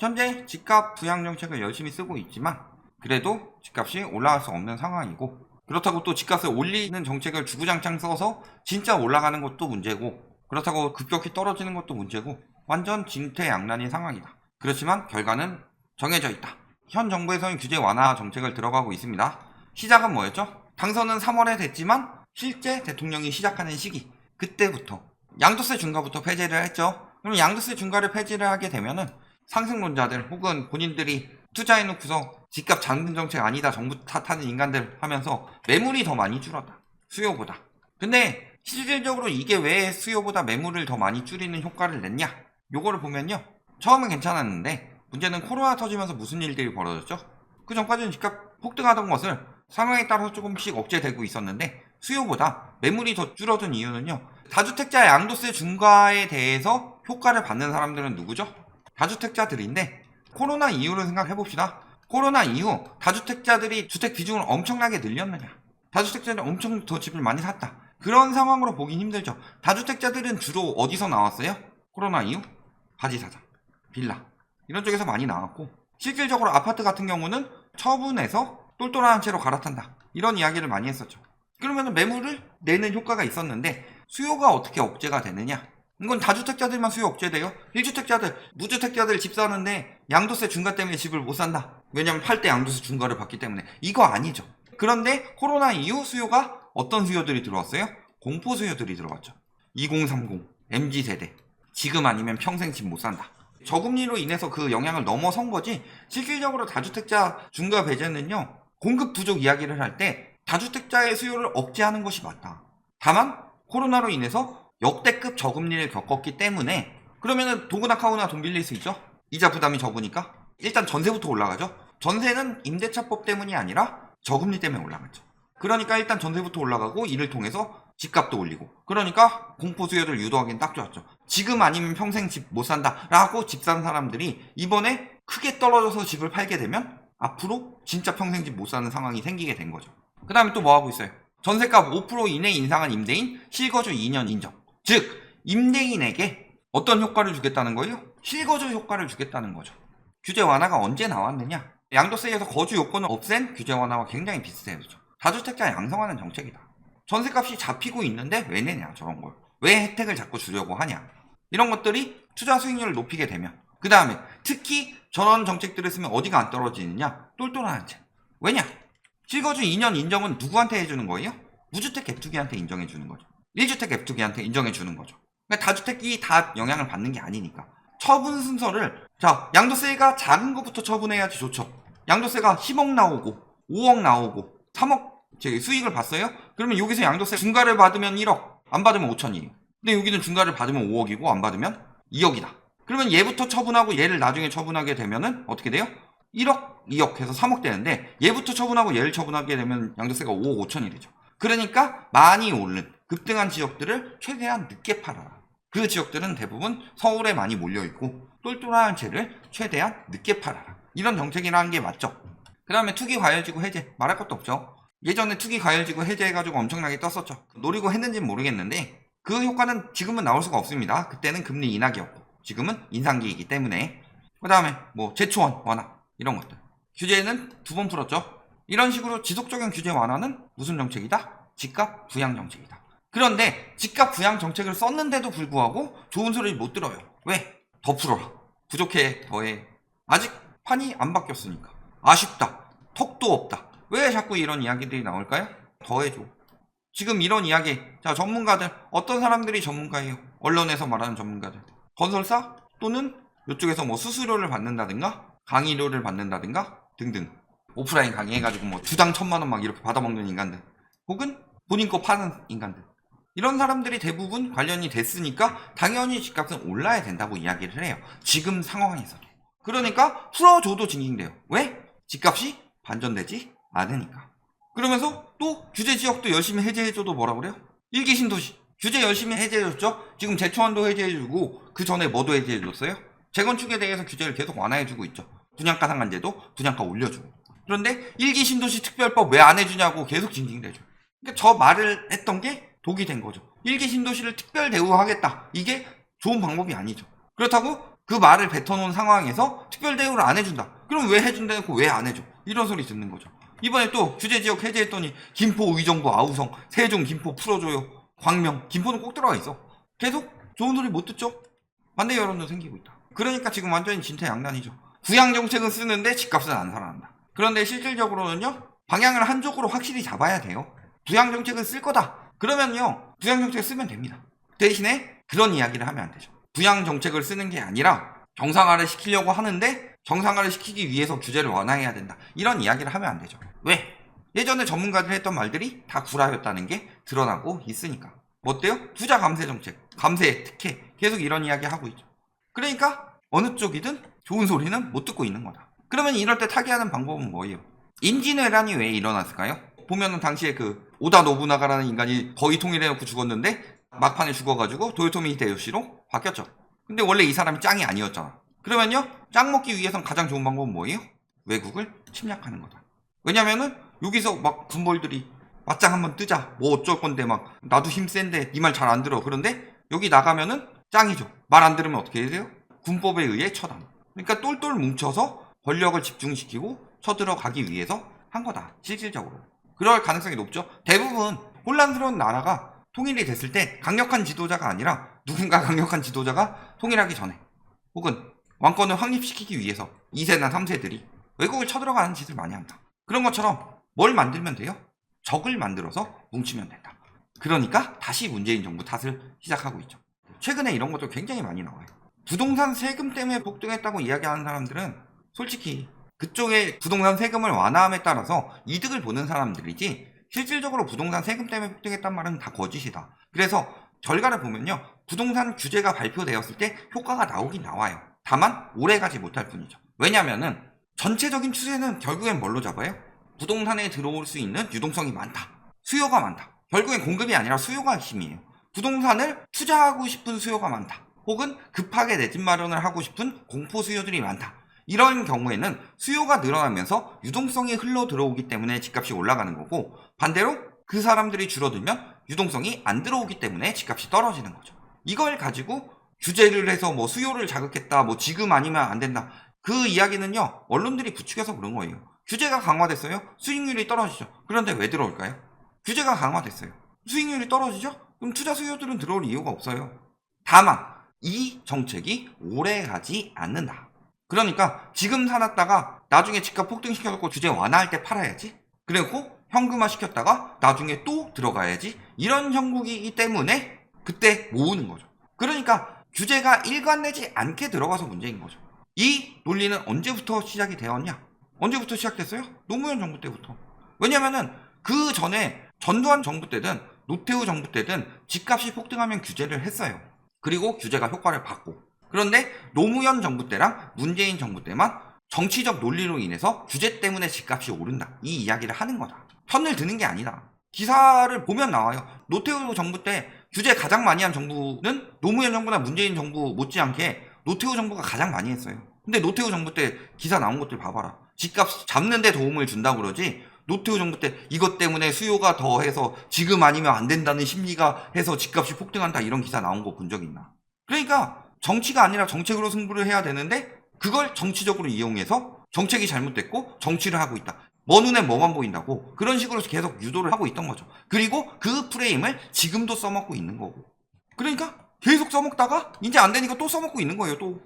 현재 집값 부양 정책을 열심히 쓰고 있지만 그래도 집값이 올라갈 수 없는 상황이고 그렇다고 또 집값을 올리는 정책을 주구장창 써서 진짜 올라가는 것도 문제고 그렇다고 급격히 떨어지는 것도 문제고 완전 진퇴양난인 상황이다. 그렇지만 결과는 정해져 있다. 현 정부에서는 규제 완화 정책을 들어가고 있습니다. 시작은 뭐였죠? 당선은 3월에 됐지만 실제 대통령이 시작하는 시기 그때부터 양도세 중과부터 폐지를 했죠. 그럼 양도세 중과를 폐지를 하게 되면은 상승론자들 혹은 본인들이 투자해놓고서 집값 잠금 정책 아니다 정부 탓하는 인간들 하면서 매물이 더 많이 줄었다. 수요보다. 근데 실질적으로 이게 왜 수요보다 매물을 더 많이 줄이는 효과를 냈냐? 요거를 보면요. 처음은 괜찮았는데 문제는 코로나 터지면서 무슨 일들이 벌어졌죠? 그 전까지는 집값 폭등하던 것을 상황에 따라서 조금씩 억제되고 있었는데 수요보다 매물이 더 줄어든 이유는요. 다주택자 양도세 중과에 대해서 효과를 받는 사람들은 누구죠? 다주택자들인데 코로나 이후를 생각해 봅시다. 코로나 이후 다주택자들이 주택 비중을 엄청나게 늘렸느냐? 다주택자들이 엄청 더 집을 많이 샀다. 그런 상황으로 보긴 힘들죠. 다주택자들은 주로 어디서 나왔어요? 코로나 이후? 바지사장, 빌라 이런 쪽에서 많이 나왔고 실질적으로 아파트 같은 경우는 처분해서 똘똘한 채로 갈아탄다. 이런 이야기를 많이 했었죠. 그러면 매물을 내는 효과가 있었는데 수요가 어떻게 억제가 되느냐? 이건 다주택자들만 수요 억제돼요. 1주택자들, 무주택자들 집 사는데 양도세 중과 때문에 집을 못 산다. 왜냐면 팔 때 양도세 중과를 받기 때문에. 이거 아니죠. 그런데 코로나 이후 수요가 어떤 수요들이 들어왔어요? 공포 수요들이 들어왔죠. 2030, MZ세대. 지금 아니면 평생 집 못 산다. 저금리로 인해서 그 영향을 넘어선 거지 실질적으로 다주택자 중과 배제는요 공급 부족 이야기를 할 때 다주택자의 수요를 억제하는 것이 맞다. 다만 코로나로 인해서 역대급 저금리를 겪었기 때문에 그러면은 도구나 카우나 돈 빌릴 수 있죠? 이자 부담이 적으니까 일단 전세부터 올라가죠. 전세는 임대차법 때문이 아니라 저금리 때문에 올라갔죠. 그러니까 일단 전세부터 올라가고 이를 통해서 집값도 올리고 그러니까 공포 수요를 유도하기엔 딱 좋았죠. 지금 아니면 평생 집 못 산다라고 집 산 사람들이 이번에 크게 떨어져서 집을 팔게 되면 앞으로 진짜 평생 집 못 사는 상황이 생기게 된 거죠. 그 다음에 또 뭐 하고 있어요? 전세값 5% 이내 인상한 임대인 실거주 2년 인정. 즉 임대인에게 어떤 효과를 주겠다는 거예요? 실거주 효과를 주겠다는 거죠. 규제 완화가 언제 나왔느냐? 양도세에서 거주 요건을 없앤 규제 완화와 굉장히 비슷해요. 다주택자 양성하는 정책이다. 전세값이 잡히고 있는데 왜 내냐 저런 걸. 왜 혜택을 자꾸 주려고 하냐. 이런 것들이 투자 수익률을 높이게 되면 그 다음에 특히 저런 정책들을 쓰면 어디가 안 떨어지느냐? 똘똘한 채. 왜냐? 실거주 2년 인정은 누구한테 해주는 거예요? 무주택 갭투기한테 인정해 주는 거죠. 1주택 갭투기한테 인정해 주는 거죠. 그러니까 다주택이 다 영향을 받는 게 아니니까. 처분 순서를 자 양도세가 작은 것부터 처분해야지 좋죠. 양도세가 10억 나오고 5억 나오고 3억 제 수익을 봤어요? 그러면 여기서 양도세 중과를 받으면 1억, 안 받으면 5천이에요. 근데 여기는 중과를 받으면 5억이고 안 받으면 2억이다. 그러면 얘부터 처분하고 얘를 나중에 처분하게 되면은 어떻게 돼요? 1억, 2억 해서 3억 되는데 얘부터 처분하고 얘를 처분하게 되면 양도세가 5억 5천이 되죠. 그러니까 많이 오른 급등한 지역들을 최대한 늦게 팔아라. 그 지역들은 대부분 서울에 많이 몰려 있고 똘똘한 채를 최대한 늦게 팔아라. 이런 정책이라는 게 맞죠. 그 다음에 투기 과열지구 해제 말할 것도 없죠. 예전에 투기 과열지구 해제해가지고 엄청나게 떴었죠. 노리고 했는지는 모르겠는데 그 효과는 지금은 나올 수가 없습니다. 그때는 금리 인하기였고 지금은 인상기이기 때문에 그 다음에 뭐 제초원 완화 이런 것들 규제는 두 번 풀었죠. 이런 식으로 지속적인 규제 완화는 무슨 정책이다? 집값 부양 정책이다. 그런데 집값 부양 정책을 썼는데도 불구하고 좋은 소리 못 들어요. 왜? 더 풀어라. 부족해 더해. 아직 판이 안 바뀌었으니까. 아쉽다. 턱도 없다. 왜 자꾸 이런 이야기들이 나올까요? 더해줘. 지금 이런 이야기, 자, 전문가들, 어떤 사람들이 전문가예요? 언론에서 말하는 전문가들. 건설사? 또는 이쪽에서 뭐 수수료를 받는다든가, 강의료를 받는다든가, 등등. 오프라인 강의해가지고 뭐 주당 천만 원 막 이렇게 받아먹는 인간들. 혹은 본인 거 파는 인간들. 이런 사람들이 대부분 관련이 됐으니까 당연히 집값은 올라야 된다고 이야기를 해요. 지금 상황에서도. 그러니까 풀어줘도 징징대요. 왜? 집값이 반전되지 않으니까. 그러면서 또 규제 지역도 열심히 해제해줘도 뭐라 그래요? 일기 신도시. 규제 열심히 해제해줬죠? 지금 제초원도 해제해주고 그 전에 뭐도 해제해줬어요? 재건축에 대해서 규제를 계속 완화해주고 있죠. 분양가 상한제도 분양가 올려주고. 그런데 일기 신도시 특별법 왜 안 해주냐고 계속 징징대죠. 그러니까 저 말을 했던 게 독이 된 거죠. 일기 신도시를 특별 대우하겠다. 이게 좋은 방법이 아니죠. 그렇다고 그 말을 뱉어놓은 상황에서 특별 대우를 안 해준다. 그럼 왜 해준다고 왜 안 해줘? 이런 소리 듣는 거죠. 이번에 또 규제 지역 해제했더니 김포 의정부 아우성 세종 김포 풀어줘요. 광명 김포는 꼭 들어가 있어. 계속 좋은 소리 못 듣죠? 반대 여론도 생기고 있다. 그러니까 지금 완전히 진퇴양난이죠. 부양 정책은 쓰는데 집값은 안 살아난다. 그런데 실질적으로는요 방향을 한쪽으로 확실히 잡아야 돼요. 부양 정책은 쓸 거다. 그러면요 부양 정책 쓰면 됩니다. 대신에 그런 이야기를 하면 안 되죠. 부양 정책을 쓰는 게 아니라 정상화를 시키려고 하는데 정상화를 시키기 위해서 규제를 완화해야 된다. 이런 이야기를 하면 안 되죠. 왜? 예전에 전문가들이 했던 말들이 다 구라였다는 게 드러나고 있으니까. 뭐 어때요? 투자 감세 정책, 감세 특혜 계속 이런 이야기 하고 있죠. 그러니까 어느 쪽이든 좋은 소리는 못 듣고 있는 거다. 그러면 이럴 때 타개하는 방법은 뭐예요? 임진왜란이 왜 일어났을까요? 보면은 당시에 그 오다 노부나가라는 인간이 거의 통일해놓고 죽었는데 막판에 죽어가지고 도요토미 히데요시로 바뀌었죠. 근데 원래 이 사람이 짱이 아니었잖아. 그러면요, 짱 먹기 위해선 가장 좋은 방법은 뭐예요? 외국을 침략하는 거다. 왜냐면은 여기서 막 군벌들이 맞짱 한번 뜨자. 뭐 어쩔 건데 막 나도 힘 센데 네말잘 안 들어. 그런데 여기 나가면은 짱이죠. 말 안 들으면 어떻게 해야 돼요? 군법에 의해 처단. 그러니까 똘똘 뭉쳐서 권력을 집중시키고 쳐들어가기 위해서 한 거다. 실질적으로. 그럴 가능성이 높죠. 대부분 혼란스러운 나라가 통일이 됐을 때 강력한 지도자가 아니라 누군가 강력한 지도자가 통일하기 전에 혹은 왕권을 확립시키기 위해서 2세나 3세들이 외국을 쳐들어가는 짓을 많이 한다. 그런 것처럼 뭘 만들면 돼요? 적을 만들어서 뭉치면 된다. 그러니까 다시 문재인 정부 탓을 시작하고 있죠. 최근에 이런 것도 굉장히 많이 나와요. 부동산 세금 때문에 폭등했다고 이야기하는 사람들은 솔직히 그쪽에 부동산 세금을 완화함에 따라서 이득을 보는 사람들이지 실질적으로 부동산 세금 때문에 폭등했단 말은 다 거짓이다. 그래서 결과를 보면요. 부동산 규제가 발표되었을 때 효과가 나오긴 나와요. 다만 오래 가지 못할 뿐이죠. 왜냐면은 전체적인 추세는 결국엔 뭘로 잡아요? 부동산에 들어올 수 있는 유동성이 많다. 수요가 많다. 결국엔 공급이 아니라 수요가 핵심이에요. 부동산을 투자하고 싶은 수요가 많다. 혹은 급하게 내 집 마련을 하고 싶은 공포 수요들이 많다. 이런 경우에는 수요가 늘어나면서 유동성이 흘러 들어오기 때문에 집값이 올라가는 거고 반대로 그 사람들이 줄어들면 유동성이 안 들어오기 때문에 집값이 떨어지는 거죠. 이걸 가지고 규제를 해서 뭐 수요를 자극했다, 뭐 지금 아니면 안 된다. 그 이야기는요, 언론들이 부추겨서 그런 거예요. 규제가 강화됐어요? 수익률이 떨어지죠. 그런데 왜 들어올까요? 규제가 강화됐어요. 수익률이 떨어지죠? 그럼 투자 수요들은 들어올 이유가 없어요. 다만, 이 정책이 오래 가지 않는다. 그러니까 지금 사놨다가 나중에 집값 폭등시켜놓고 규제 완화할 때 팔아야지. 그리고 현금화 시켰다가 나중에 또 들어가야지. 이런 형국이기 때문에 그때 모으는 거죠. 그러니까 규제가 일관되지 않게 들어가서 문제인 거죠. 이 논리는 언제부터 시작이 되었냐? 언제부터 시작됐어요? 노무현 정부 때부터. 왜냐면은 그 전에 전두환 정부 때든 노태우 정부 때든 집값이 폭등하면 규제를 했어요. 그리고 규제가 효과를 받고. 그런데 노무현 정부 때랑 문재인 정부 때만 정치적 논리로 인해서 규제 때문에 집값이 오른다. 이 이야기를 하는 거다. 편을 드는 게 아니다. 기사를 보면 나와요. 노태우 정부 때 규제 가장 많이 한 정부는 노무현 정부나 문재인 정부 못지않게 노태우 정부가 가장 많이 했어요. 근데 노태우 정부 때 기사 나온 것들 봐봐라. 집값 잡는 데 도움을 준다 그러지. 노태우 정부 때 이것 때문에 수요가 더해서 지금 아니면 안 된다는 심리가 해서 집값이 폭등한다 이런 기사 나온 거 본 적 있나? 그러니까 정치가 아니라 정책으로 승부를 해야 되는데 그걸 정치적으로 이용해서 정책이 잘못됐고 정치를 하고 있다. 뭐 눈에 뭐만 보인다고 그런 식으로 계속 유도를 하고 있던 거죠. 그리고 그 프레임을 지금도 써먹고 있는 거고. 그러니까 계속 써먹다가 이제 안 되니까 또 써먹고 있는 거예요. 또.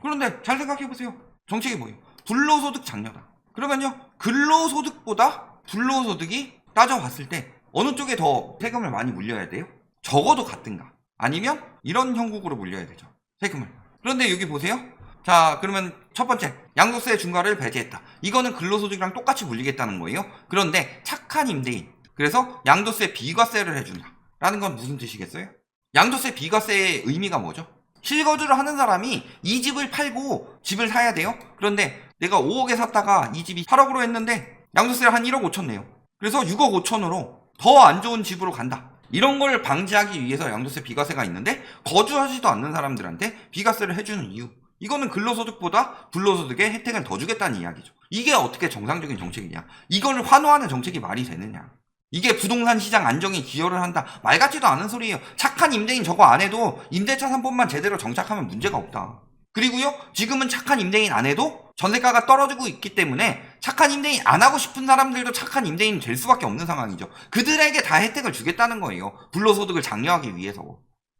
그런데 잘 생각해 보세요. 정책이 뭐예요? 불로소득 장려다. 그러면요 근로소득보다 불로소득이 따져봤을 때 어느 쪽에 더 세금을 많이 물려야 돼요? 적어도 같든가 아니면 이런 형국으로 물려야 되죠. 세금을. 그런데 여기 보세요. 자, 그러면 첫 번째, 양도세 중과를 배제했다. 이거는 근로소득이랑 똑같이 물리겠다는 거예요. 그런데 착한 임대인. 그래서 양도세 비과세를 해준다. 라는 건 무슨 뜻이겠어요? 양도세 비과세의 의미가 뭐죠? 실거주를 하는 사람이 이 집을 팔고 집을 사야 돼요. 그런데 내가 5억에 샀다가 이 집이 8억으로 했는데 양도세를 한 1억 5천 내요. 그래서 6억 5천으로 더 안 좋은 집으로 간다. 이런 걸 방지하기 위해서 양도세 비과세가 있는데 거주하지도 않는 사람들한테 비과세를 해주는 이유. 이거는 근로소득보다 불로소득의 혜택을 더 주겠다는 이야기죠. 이게 어떻게 정상적인 정책이냐? 이걸 환호하는 정책이 말이 되느냐? 이게 부동산 시장 안정에 기여를 한다. 말 같지도 않은 소리예요. 착한 임대인 저거 안 해도 임대차 3법만 제대로 정착하면 문제가 없다. 그리고요, 지금은 착한 임대인 안 해도 전세가가 떨어지고 있기 때문에 착한 임대인 안 하고 싶은 사람들도 착한 임대인 될 수밖에 없는 상황이죠. 그들에게 다 혜택을 주겠다는 거예요. 불로소득을 장려하기 위해서.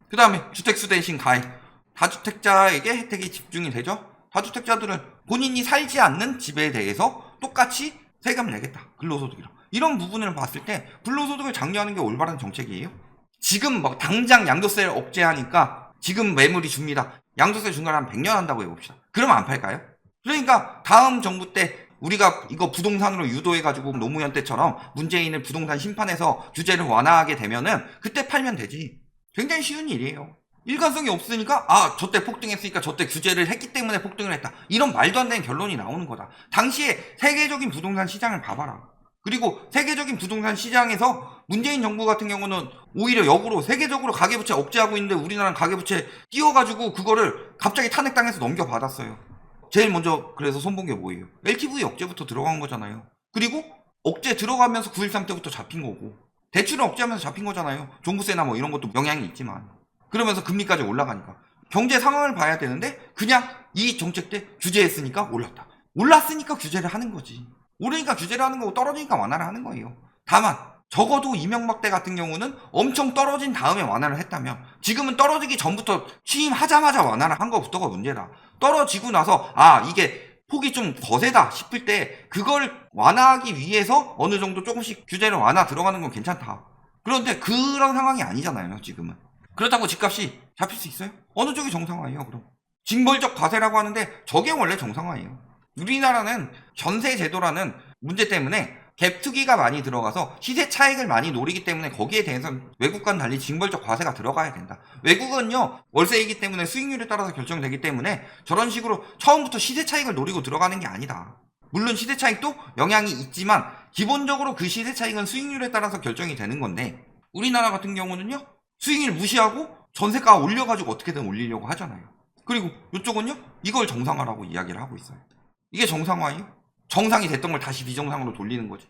그 다음에 주택수 대신 가해. 다주택자에게 혜택이 집중이 되죠. 다주택자들은 본인이 살지 않는 집에 대해서 똑같이 세금을 내겠다. 근로소득이랑. 이런 부분을 봤을 때 불로소득을 장려하는 게 올바른 정책이에요. 지금 막 당장 양도세를 억제하니까 지금 매물이 줍니다. 양도세 준걸한 100년 한다고 해봅시다. 그러면 안 팔까요? 그러니까 다음 정부 때 우리가 이거 부동산으로 유도해가지고 노무현 때처럼 문재인을 부동산 심판해서 규제를 완화하게 되면은 그때 팔면 되지. 굉장히 쉬운 일이에요. 일관성이 없으니까 아 저때 폭등했으니까 저때 규제를 했기 때문에 폭등을 했다. 이런 말도 안 되는 결론이 나오는 거다. 당시에 세계적인 부동산 시장을 봐봐라. 그리고 세계적인 부동산 시장에서 문재인 정부 같은 경우는 오히려 역으로 세계적으로 가계부채 억제하고 있는데 우리나라는 가계부채 띄워가지고 그거를 갑자기 탄핵당해서 넘겨받았어요. 제일 먼저 그래서 손본 게 뭐예요? LTV 억제부터 들어간 거잖아요. 그리고 억제 들어가면서 9.13 때부터 잡힌 거고 대출을 억제하면서 잡힌 거잖아요. 종부세나 뭐 이런 것도 영향이 있지만 그러면서 금리까지 올라가니까 경제 상황을 봐야 되는데 그냥 이 정책 때 규제했으니까 올랐다. 올랐으니까 규제를 하는 거지. 오르니까 규제를 하는 거고 떨어지니까 완화를 하는 거예요. 다만 적어도 이명박 때 같은 경우는 엄청 떨어진 다음에 완화를 했다면 지금은 떨어지기 전부터 취임하자마자 완화를 한 것부터가 문제다. 떨어지고 나서 아 이게 폭이 좀 거세다 싶을 때 그걸 완화하기 위해서 어느 정도 조금씩 규제를 완화 들어가는 건 괜찮다. 그런데 그런 상황이 아니잖아요 지금은. 그렇다고 집값이 잡힐 수 있어요? 어느 쪽이 정상화예요 그럼? 징벌적 과세라고 하는데 저게 원래 정상화예요. 우리나라는 전세 제도라는 문제 때문에 갭 투기가 많이 들어가서 시세 차익을 많이 노리기 때문에 거기에 대해서는 외국과는 달리 징벌적 과세가 들어가야 된다. 외국은요 월세이기 때문에 수익률에 따라서 결정되기 때문에 저런 식으로 처음부터 시세 차익을 노리고 들어가는 게 아니다. 물론 시세 차익도 영향이 있지만 기본적으로 그 시세 차익은 수익률에 따라서 결정이 되는 건데 우리나라 같은 경우는요 수익률 무시하고 전세가 올려가지고 어떻게든 올리려고 하잖아요. 그리고 이쪽은요 이걸 정상화라고 이야기를 하고 있어요. 이게 정상화예요? 정상이 됐던 걸 다시 비정상으로 돌리는 거지.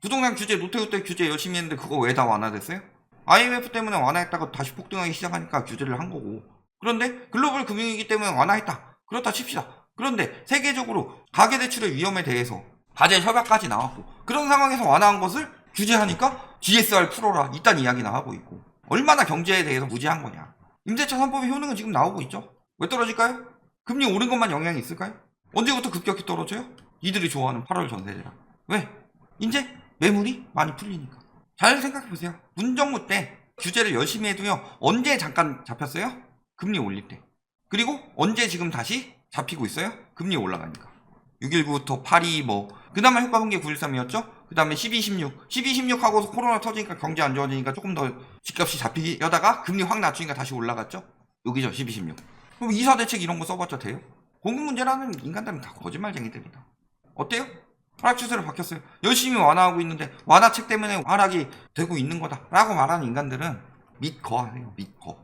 부동산 규제, 노태우 때 규제 열심히 했는데 그거 왜 다 완화됐어요? IMF 때문에 완화했다가 다시 폭등하기 시작하니까 규제를 한 거고. 그런데 글로벌 금융위기 때문에 완화했다. 그렇다 칩시다. 그런데 세계적으로 가계대출의 위험에 대해서 바젤 협약까지 나왔고 그런 상황에서 완화한 것을 규제하니까 GSR 풀어라 이딴 이야기 나하고 있고 얼마나 경제에 대해서 무지한 거냐. 임대차 3법의 효능은 지금 나오고 있죠. 왜 떨어질까요? 금리 오른 것만 영향이 있을까요? 언제부터 급격히 떨어져요? 이들이 좋아하는 8월 전세제랑. 왜? 이제 매물이 많이 풀리니까. 잘 생각해 보세요. 문정부 때 규제를 열심히 해도요. 언제 잠깐 잡혔어요? 금리 올릴 때. 그리고 언제 지금 다시 잡히고 있어요? 금리 올라가니까. 6.19부터 8.2 뭐. 그 다음에 효과 분기 9.13이었죠? 그 다음에 12, 16. 12, 16 하고서 코로나 터지니까 경제 안 좋아지니까 조금 더 집값이 잡히려다가 금리 확 낮추니까 다시 올라갔죠? 여기죠. 12, 16. 그럼 이사 대책 이런 거 써봤자 돼요? 공급 문제라는 인간들은 다 거짓말쟁이들이다. 어때요? 하락 추세로 바뀌었어요. 열심히 완화하고 있는데 완화책 때문에 하락이 되고 있는 거다라고 말하는 인간들은 믿거하세요. 믿거.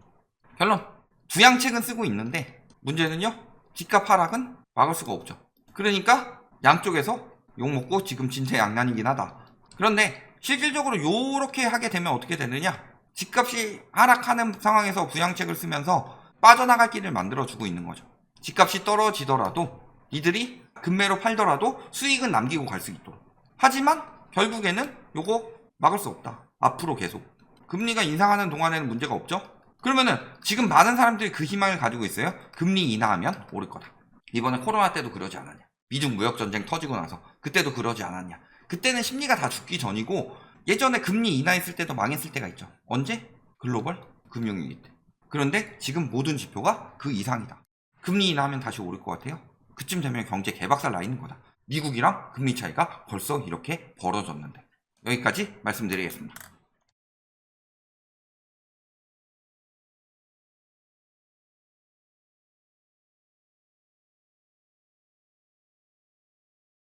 결론. 부양책은 쓰고 있는데 문제는요. 집값 하락은 막을 수가 없죠. 그러니까 양쪽에서 욕먹고 지금 진짜 양난이긴 하다. 그런데 실질적으로 요렇게 하게 되면 어떻게 되느냐? 집값이 하락하는 상황에서 부양책을 쓰면서 빠져나갈 길을 만들어주고 있는 거죠. 집값이 떨어지더라도 이들이 금매로 팔더라도 수익은 남기고 갈 수 있도록. 하지만 결국에는 요거 막을 수 없다. 앞으로 계속. 금리가 인상하는 동안에는 문제가 없죠? 그러면은 지금 많은 사람들이 그 희망을 가지고 있어요. 금리 인하하면 오를 거다. 이번에 코로나 때도 그러지 않았냐. 미중 무역 전쟁 터지고 나서 그때도 그러지 않았냐. 그때는 심리가 다 죽기 전이고 예전에 금리 인하했을 때도 망했을 때가 있죠. 언제? 글로벌 금융위기 때. 그런데 지금 모든 지표가 그 이상이다. 금리 인하하면 다시 오를 것 같아요. 그쯤 되면 경제 개박살 나 있는 거다. 미국이랑 금리 차이가 벌써 이렇게 벌어졌는데. 여기까지 말씀드리겠습니다.